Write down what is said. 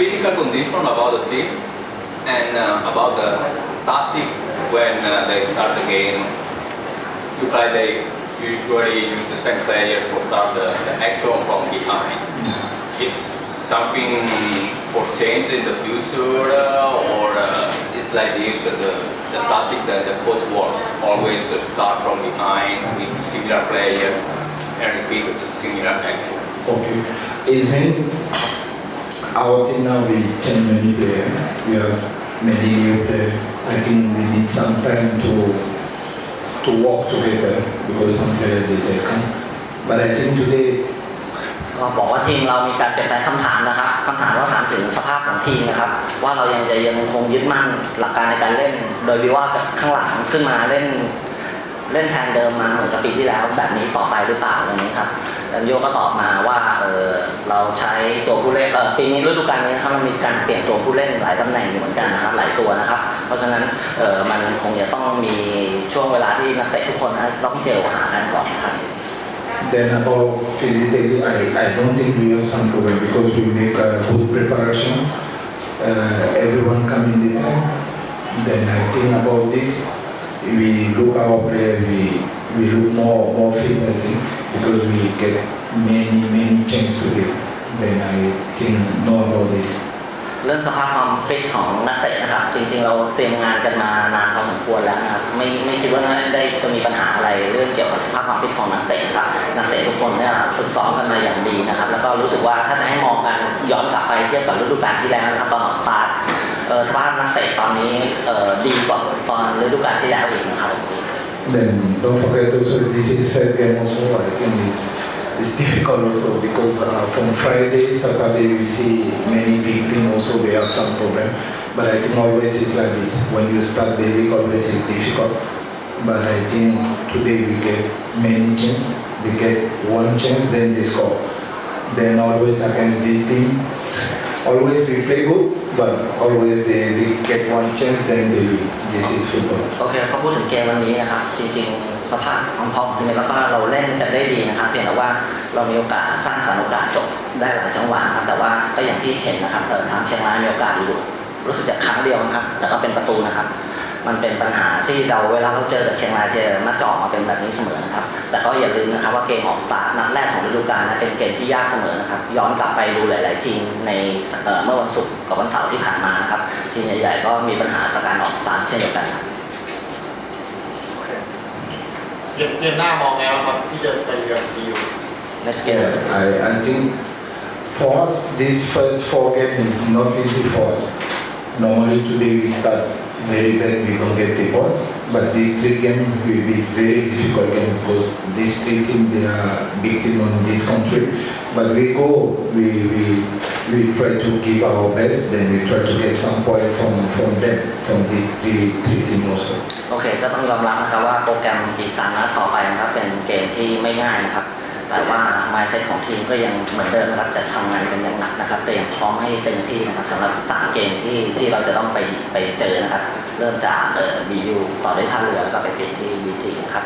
physical condition about the team and uh, about the tactic when uh, they start the game. Look like they usually use the same player for start the, the action from behind. If something for change in the future uh, or uh, it's like this, uh, the, the tactic that the coach work always uh, start from behind with similar player and repeat the similar action. Okay. Isn't our team now we ten many there. We have many new players. I think we need some time to to work together because some players they just come. But I think today บอกว่าทีมเรามีการเปลี่ยนแปลงคำถามนะครับคำถามก็ถามถึงสภาพของทีมนะครับ ว่าเรายังจะยังคงยึดมั่นหลักการในการเล่น โดยวิว่าจากข้างหลังขึ้นมาเล่น เล่นแทนเดิมมาเหมือนกับปีที่แล้วแบบนี้ต่อไปหรือเปล่าอย่างนี้ครับ นโยก็ตอบมาว่าเออเราใช้ตัวผู้เล่นปีนี้ฤดูกาลนี้นะครับมันมีการเปลี่ยนตัวผู้เล่นหลายตำแหน่งอยู่เหมือนกันนะครับหลายตัวนะครับ เพราะฉะนั้นเออมันคงจะต้องมีช่วงเวลาที่นักเตะทุกคนนะต้องเจอหากันก่อนครับ then about physically I, I don't think we have some problem because we make a good preparation. Uh, everyone come in the time. Then I think about this we look our player we we look more more fit I think because we get many many chance to get. Then I think know about this. เรื่องสภาพความฟิตของนักเตะนะครับ จริงๆเราเตรียมงานกันมานานพอสมควรแล้วนะครับไม่ไม่คิดว่าได้จะมีปัญหาอะไรเรื่องเกี่ยวกับสภาพความฟิตของนักเตะครับนักเตะทุกคนเนี่ยฝึกซ้อมกันมาอย่างดีนะครับ แล้วก็รู้สึกว่าถ้าจะให้มองกันย้อนกลับไปเทียบกับฤดูกาลที่แล้วนะครับตอนออกสตาร์ทสภาพนักเตะตอนนี้ดีกว่าตอนฤดูกาลที่แล้วอีกนะครับ Then don't forget also this is first game also I think it's it's difficult also because uh, from Friday, Saturday we see many big also they have some problem. But I think always it's like this. When you start the league always it's difficult. But I think today we get many chance. We get one chance then they score. Then always against this team, always we play good, but always they, they get one chance then they. This is football. โอเคก็พูดถึงเกมวันนี้นะครับจริงๆสภาพความพร้อมเป็นแล้วก็เราเล่นกันได้ดีนะครับเพียงแต่ว่าเรามีโอกาสสร้างสรรค์โอกาสจบได้หลายจังหวะครับแต่ว่าก็อย่างที่เห็นนะครับเออทางเชียงรายมีโอกาสอยู่รู้สึกจะครั้งเดียวนะครับแต่ก็เป็นประตูนะครับ มันเป็นปัญหาที่เราเวลาเราเจอกับเชียงรายเจอมักจะออกมาเป็นแบบนี้เสมอนะครับ แต่ก็อย่าลืมนะครับว่าเกมออกสตาร์ทนัดแรกของฤดูกาลนะเป็นเกมที่ยากเสมอนะครับ ย้อนกลับไปดูหลาย ๆ ทีมในเอ่อเมื่อวันศุกร์กับวันเสาร์ที่ผ่านมานะครับทีมใหญ่ๆก็มีปัญหากับการออกสตาร์ทเช่นเดียวกันครับเกมเกมหน้ามองไงบ้างครับที่จะไปเยือนซีอู Next game Yeah, I, I think for us, this first four game is not easy for us. Normally today we start very bad, we don't get the ball. But these three game will be very difficult game because these three teams, they are big team on this country. But we go, we, we, we try to give our best, then we try to get some point from, from them, from these three, three teams also. โอเคก็ต้องยอมรับนะครับว่าโปรแกรมอีกสามนัดต่อไปนะครับเป็นเกมที่ไม่ง่ายนะครับ แต่ว่า mindset ของทีมก็ยังเหมือนเดิมนะครับจะทำงานกันอย่างหนักนะครับแต่ยังพร้อมให้เต็มที่นะครับสำหรับสามเกมที่ที่เราจะต้องไปไปเจอนะครับ เริ่มจากเอ่อ BU ต่อด้วยท่าเรือแล้วก็ไปปิดที่ BG นะครับ